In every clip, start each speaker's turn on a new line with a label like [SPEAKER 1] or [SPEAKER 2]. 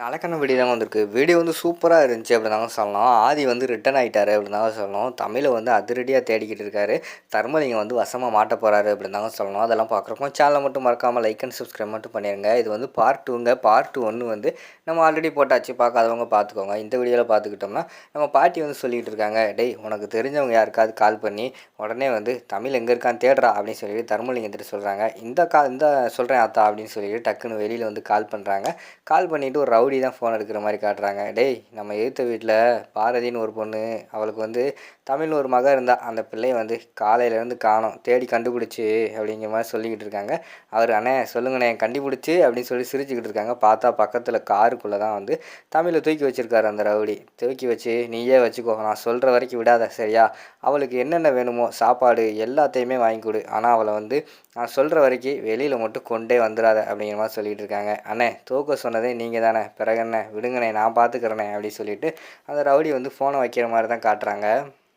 [SPEAKER 1] நலக்கண்ண video தான் வந்திருக்கு. Video வந்து சூப்பராக இருந்துச்சு அப்படின்னாங்க சொல்லலாம். ஆதி வந்து ரிட்டன் ஆகிட்டாரு அப்படின்னாங்க சொல்லணும் தமிழை வந்து அதிரடியாக தேடிக்கிட்டு இருக்காரு. தர்மலிங்கம் வந்து வசமாக மாட்ட போகிறாரு அப்படின்னாங்க சொல்லணும் அதெல்லாம் பார்க்குறப்போ சேனலை மட்டும் மறக்காமல் லைக் அண்ட் சப்ஸ்கிரைப் மட்டும் பண்ணிடுங்க இது வந்து பார்ட் டூங்க பார்ட் டூ ஒன்று வந்து நம்ம ஆல்ரெடி போட்டாச்சு. பார்க்காதவங்க பார்த்துக்கோங்க இந்த வீடியோவில் பார்த்துக்கிட்டோம்னா நம்ம பாட்டி வந்து சொல்லிகிட்டு இருக்காங்க. டேய் உனக்கு தெரிஞ்சவங்க யாருக்காவது கால் பண்ணி உடனே வந்து தமிழ் எங்கே இருக்கான்னு தேடுறா அப்படின்னு சொல்லிட்டு தர்மலிங்கத்திட்ட சொல்கிறாங்க இந்த கா இந்த சொல்கிறேன் அத்தா அப்படின்னு சொல்லிட்டு டக்குன்னு வெளியில் வந்து கால் பண்ணுறாங்க கால் பண்ணிவிட்டு ஒரு ரவுடி தான் ஃபோன் எடுக்கிற மாதிரி காட்டுறாங்க. டேய் நம்ம எதிர்த்த வீட்டில் பாரதின்னு ஒரு பொண்ணு அவளுக்கு வந்து தமிழ்னு ஒரு மகன் இருந்தால் அந்த பிள்ளைய வந்து காலையிலேருந்து காணோம் தேடி கண்டுபிடிச்சி அப்படிங்கிற மாதிரி சொல்லிக்கிட்டு இருக்காங்க. அவர் அண்ணே சொல்லுங்கண்ணே கண்டுபிடிச்சி அப்படின்னு சொல்லி சிரிச்சுக்கிட்டு இருக்காங்க. பார்த்தா பக்கத்தில் காருக்குள்ளே தான் வந்து தமிழை தூக்கி வச்சுருக்காரு அந்த ரவுடி. தூக்கி வச்சு நீயே வச்சுக்கோ நான் சொல்கிற வரைக்கும் விடாத சரியா? அவளுக்கு என்னென்ன வேணுமோ சாப்பாடு எல்லாத்தையுமே வாங்கி கொடு. ஆனால் அவளை வந்து நான் சொல்கிற வரைக்கும் வெளியில் மட்டும் கொண்டே வந்துடாத அப்படிங்கிற மாதிரி சொல்லிகிட்டு இருக்காங்க. அண்ணே தூக்க சொன்னதே நீங்கள் தானே பிறகு என்ன? விடுங்கண்ணே நான் பார்த்துக்கிறேனே அப்படின்னு சொல்லிட்டு அந்த ரவுடி வந்து ஃபோனை வைக்கிற மாதிரி தான் காட்டுறாங்க.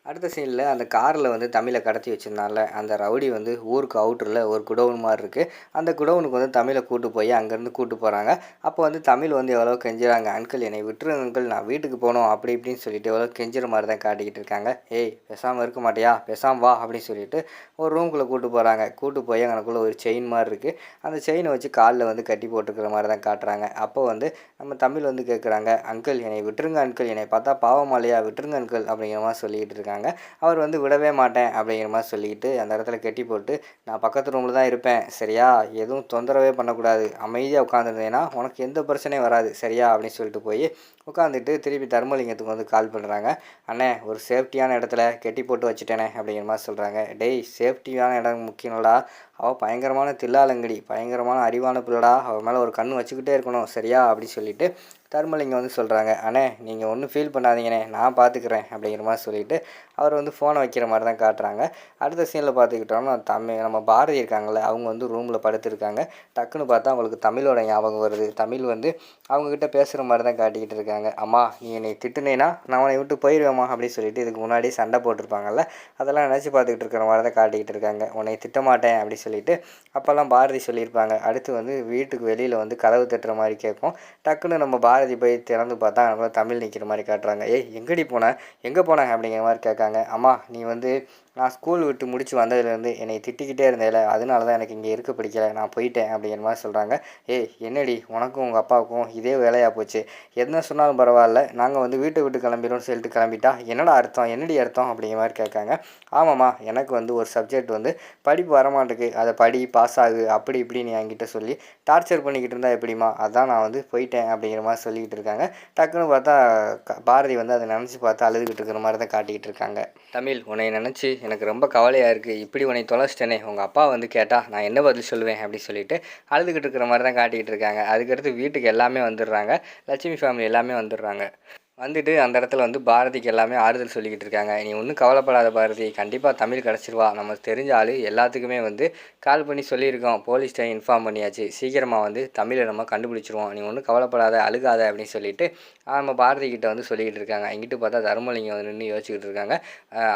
[SPEAKER 1] அடுத்த சீனில் அந்த காரில் வந்து தமிழை கடத்தி வச்சுருந்தால அந்த ரவுடி வந்து ஊருக்கு அவுட்டரில் ஒரு குடவுன் மாதிரி இருக்குது அந்த குடவுனுக்கு வந்து தமிழை கூட்டு போய் அங்கேருந்து கூட்டு போகிறாங்க அப்போ வந்து தமிழ் வந்து எவ்வளோ கெஞ்சுறாங்க. அங்கிள் என்னை விட்டுருங்க அங்கிள் நான் வீட்டுக்கு போகணும். அப்படி இப்படின்னு சொல்லிட்டு எவ்வளோ கெஞ்சுற மாதிரி தான் காட்டிக்கிட்டு இருக்காங்க. ஏய் பேசாமல் இருக்க மாட்டியா? பேசாமல் வா. அப்படின்னு சொல்லிட்டு ஒரு ரூம்குள்ளே கூட்டு போகிறாங்க கூட்டு போய் அங்கனக்குள்ளே ஒரு செயின் மாதிரி இருக்குது அந்த செயினை வச்சு காலில் வந்து கட்டி போட்டுருக்கிற மாதிரி தான் காட்டுறாங்க. அப்போ வந்து நம்ம தமிழ் வந்து கேட்குறாங்க அங்கிள் என்னை விட்டுருங்க அங்கிள் என்னை பார்த்தா பாவமாலையா விட்டுருங்க அங்கிள் அப்படிங்கிற மாதிரி சொல்லிக்கிட்டு இருக்காங்க. அவர் வந்து விடவே மாட்டேன் அப்படிங்கிற மாதிரி சொல்லிக்கிட்டு அந்த இடத்துல கெட்டி போட்டு நான் பக்கத்து ரூமில் தான் இருப்பேன். சரியா? எதுவும் தொந்தரவே பண்ணக்கூடாது. அமைதியாக உட்காந்துருந்தேன்னா உனக்கு எந்த பிரச்சனையும் வராது. சரியா? அப்படின்னு சொல்லிட்டு போய் உட்காந்துட்டு திருப்பி தர்மலிங்கத்துக்கு வந்து கால் பண்ணுறாங்க அண்ணே ஒரு சேஃப்டியான இடத்துல கெட்டி போட்டு வச்சுட்டேனே அப்படிங்கிற மாதிரி சொல்கிறாங்க டேய் சேஃப்டியான இடம் முக்கியம்டா அவள் பயங்கரமான தில்லாலங்கடி பயங்கரமான அறிவான பிள்ளடா. அவள் மேலே ஒரு கண் வச்சுக்கிட்டே இருக்கணும். சரியா? அப்படின்னு சொல்லிட்டு தர்மலிங்கம் வந்து சொல்கிறாங்க அண்ணே நீங்கள் ஒன்றும் ஃபீல் பண்ணாதீங்கண்ணே நான் பார்த்துக்கிறேன் அப்படிங்கிற மாதிரி சொல்லிட்டு அவர் வந்து ஃபோனை வைக்கிற மாதிரி தான் காட்டுறாங்க. அடுத்த சீனில் பார்த்துக்கிட்டோம்னா தமிழ் நம்ம பாரதி இருக்காங்கல்ல அவங்க வந்து ரூமில் படுத்துருக்காங்க. டக்குன்னு பார்த்தா அவங்களுக்கு தமிழோட ஞாபகம் வருது. தமிழ் வந்து அவங்கக்கிட்ட பேசுகிற மாதிரி தான் காட்டிக்கிட்டு இருக்காங்க. அம்மா நீ என்னை திட்டுனேன்னா நான் உன்னை விட்டு போயிடுவேம்மா அப்படின்னு சொல்லிட்டு இதுக்கு முன்னாடி சண்டை போட்டிருப்பாங்கல்ல அதெல்லாம் நினச்சி பார்த்துக்கிட்டு இருக்கிற மாதிரி தான் காட்டிக்கிட்டு இருக்காங்க. உன்னை திட்டமாட்டேன் அப்படின்னு சொல்லிட்டு அப்போல்லாம் பாரதி சொல்லியிருப்பாங்க. அடுத்து வந்து வீட்டுக்கு வெளியில் வந்து கதவு தட்டுற மாதிரி கேட்கும். டக்குன்னு நம்ம பாரதி போய் திறந்து பார்த்தா நம்ம தமிழ் நிற்கிற மாதிரி காட்டுறாங்க. ஏய் எங்கடி போனேன் எங்கே போனேன் அப்படிங்கிற மாதிரி கேட்காங்க. அம்மா நீ வந்து நான் ஸ்கூல் விட்டு முடிச்சு வந்ததுலேருந்து என்னை திட்டிக்கிட்டே இருந்தேல அதனால தான் எனக்கு இங்கே இருக்க பிடிக்கல. நான் போயிட்டேன் அப்படிங்கிற மாதிரி சொல்கிறாங்க ஏய் என்னடி? உனக்கும் உங்கள் அப்பாவுக்கும் இதே வேலையாக போச்சு. என்ன சொன்னாலும் பரவாயில்ல. நாங்கள் வந்து வீட்டை விட்டு கிளம்பிடும்னு சொல்லிட்டு கிளம்பிட்டா என்னடா அர்த்தம்? என்னடி அர்த்தம்? அப்படிங்கிற மாதிரி கேட்காங்க. ஆமாம்மா எனக்கு வந்து ஒரு சப்ஜெக்ட் வந்து படிப்பு வரமாட்டேக்கு அதை படி பாஸ் ஆகு. அப்படி இப்படின்னு என்கிட்ட சொல்லி டார்ச்சர் பண்ணிக்கிட்டு இருந்தா எப்படிம்மா? அதான் நான் வந்து போயிட்டேன் அப்படிங்கிற மாதிரி சொல்லிக்கிட்டு இருக்காங்க. டக்குன்னு பார்த்தா க- பாரதி வந்து அதை நினச்சி பார்த்து அழுதுகிட்டு இருக்கிற மாதிரி தான் காட்டிக்கிட்டு இருக்காங்க. தமிழ் உன்னை நினச்சி எனக்கு ரொம்ப கவலையாக இருக்குது இப்படி உன்னை தொலைச்சிட்டேனே. உங்கள் அப்பா வந்து கேட்டால் நான் என்ன பதில் சொல்லுவேன் அப்படி சொல்லிட்டு அழுதுகிட்டு இருக்கிற மாதிரி தான் காட்டிக்கிட்டு இருக்காங்க. அதுக்கடுத்து வீட்டுக்கு எல்லாமே வந்துடுறாங்க. லட்சுமி ஃபேமிலி எல்லாமே வந்துடுறாங்க. வந்துட்டு அந்த இடத்துல வந்து பாரதிக்கு எல்லாமே ஆறுதல் சொல்லிக்கிட்டு இருக்காங்க. நீ ஒன்றும் கவலைப்படாத பாரதி. கண்டிப்பாக தமிழ் கிடச்சிருவா. நம்ம தெரிஞ்ச ஆள் எல்லாத்துக்குமே வந்து கால் பண்ணி சொல்லியிருக்கோம். போலீஸ்ட்ட இன்ஃபார்ம் பண்ணியாச்சு. சீக்கிரமாக வந்து தமிழை நம்ம கண்டுபிடிச்சிருவோம். நீ ஒன்றும் கவலைப்படாத அழுகாத அப்படின்னு சொல்லிட்டு நம்ம பாரதி கிட்ட வந்து சொல்லிக்கிட்டு இருக்காங்க. இங்கிட்டு பார்த்தா தர்மலிங்கம் வந்து நின்று யோசிச்சுக்கிட்டு இருக்காங்க.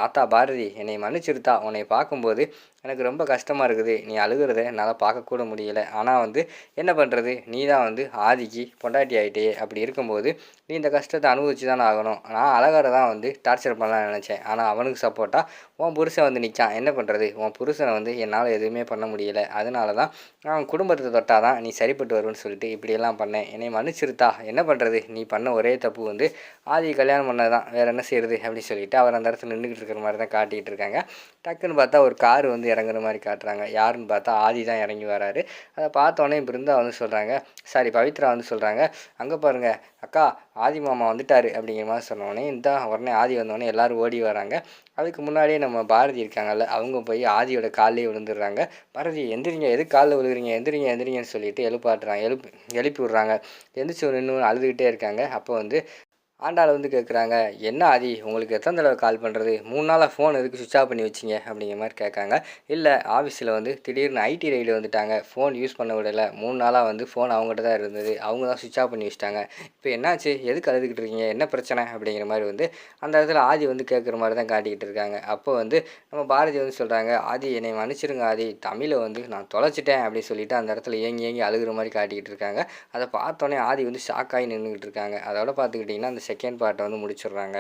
[SPEAKER 1] ஆத்தா பாரதி என்னை மன்னிச்சிருத்தா? உன்னை பார்க்கும்போது எனக்கு ரொம்ப கஷ்டமாக இருக்குது. நீ அழுகிறத என்னால் பார்க்கக்கூட முடியல. ஆனால் வந்து என்ன பண்ணுறது நீ தான் வந்து ஆதிக்கு பொண்டாட்டி ஆகிட்டே அப்படி இருக்கும்போது நீ இந்த கஷ்டத்தை அனுபவி அனுபவிச்சு தானே ஆகணும். நான் அழகரை தான் வந்து டார்ச்சர் பண்ணலாம்னு நினச்சேன். ஆனால் அவனுக்கு சப்போர்ட்டாக உன் புருஷன் வந்து நிற்கான் என்ன பண்ணுறது உன் புருஷனை வந்து என்னால் எதுவுமே பண்ண முடியல. அதனால தான் அவன் குடும்பத்தை தொட்டால் தான் நீ சரிப்பட்டு வருவேன்னு சொல்லிட்டு இப்படியெல்லாம் பண்ணேன். என்னை மன்னிச்சிருத்தா? என்ன பண்ணுறது நீ பண்ண ஒரே தப்பு வந்து ஆதி கல்யாணம் பண்ணது தான் வேறு என்ன செய்யறது? அப்படின்னு சொல்லிட்டு அவர் அந்த இடத்துல நின்றுக்கிட்டு இருக்கிற மாதிரி தான் காட்டிகிட்டு இருக்காங்க. டக்குன்னு பார்த்தா ஒரு கார் வந்து இறங்குற மாதிரி காட்டுறாங்க. யாருன்னு பார்த்தா ஆதி தான் இறங்கி வராரு. அதை பார்த்தோன்னே பிருந்தா வந்து சொல்கிறாங்க சாரி பவித்ரா வந்து சொல்கிறாங்க அங்கே பாருங்கள் அக்கா ஆதி மாமா வந்துட்டார் அப்படிங்கிற மாதிரி சொன்னோடனே இந்த உடனே ஆதி வந்தோடனே எல்லாரும் ஓடி வராங்க. அதுக்கு முன்னாடியே நம்ம பாரதி இருக்காங்கல்ல அவங்க போய் ஆதியோட காலிலே விழுந்துடுறாங்க. பாரதி எந்திரிங்க எதுக்கு காலில் விழுகுறீங்க? எந்திரிங்க எந்திரிங்கன்னு சொல்லிட்டு எழுப்பாட்டுறாங்க எழுப்பி எழுப்பி விட்றாங்க. எந்திரிச்சு நின்று அழுதுகிட்டே இருக்காங்க. அப்போ வந்து ஆண்டாள் வந்து கேட்குறாங்க என்ன ஆதி உங்களுக்கு எத்தனை தடவை கால் பண்ணுறது மூணு நாளாக ஃபோன் எதுக்கு சுவிட்ச் ஆஃப் பண்ணி வச்சிங்க? அப்படிங்கிற மாதிரி கேட்காங்க. இல்லை ஆஃபீஸில் வந்து திடீர்னு ஐடி ரைடு வந்துட்டாங்க. ஃபோன் யூஸ் பண்ண விடலை. மூணு நாளாக வந்து ஃபோன் அவங்ககிட்ட தான் இருந்தது. அவங்க தான் சுவிட்ச் ஆஃப் பண்ணி வச்சிட்டாங்க. இப்போ என்னாச்சு? எதுக்கு அழுதுகிட்டு இருக்கீங்க? என்ன பிரச்சனை? அப்படிங்கிற மாதிரி வந்து அந்த இடத்துல ஆதி வந்து கேட்குற மாதிரி தான் காட்டிக்கிட்டு இருக்காங்க. அப்போ வந்து நம்ம பாரதி வந்து சொல்கிறாங்க ஆதி என்னை மன்னிச்சிருங்க ஆதி. தமிழை வந்து நான் தொலைச்சிட்டேன் அப்படின்னு சொல்லிட்டு அந்த இடத்துல ஏங்கி ஏங்கி அழுகிற மாதிரி காட்டிக்கிட்டு இருக்காங்க. அதை பார்த்தோன்னே ஆதி வந்து ஷாக்காகி நின்றுக்கிட்டு இருக்காங்க. அதோட பார்த்துக்கிட்டிங்கன்னா அந்த செகண்ட் பார்ட்டை வந்து முடிச்சிடுறாங்க.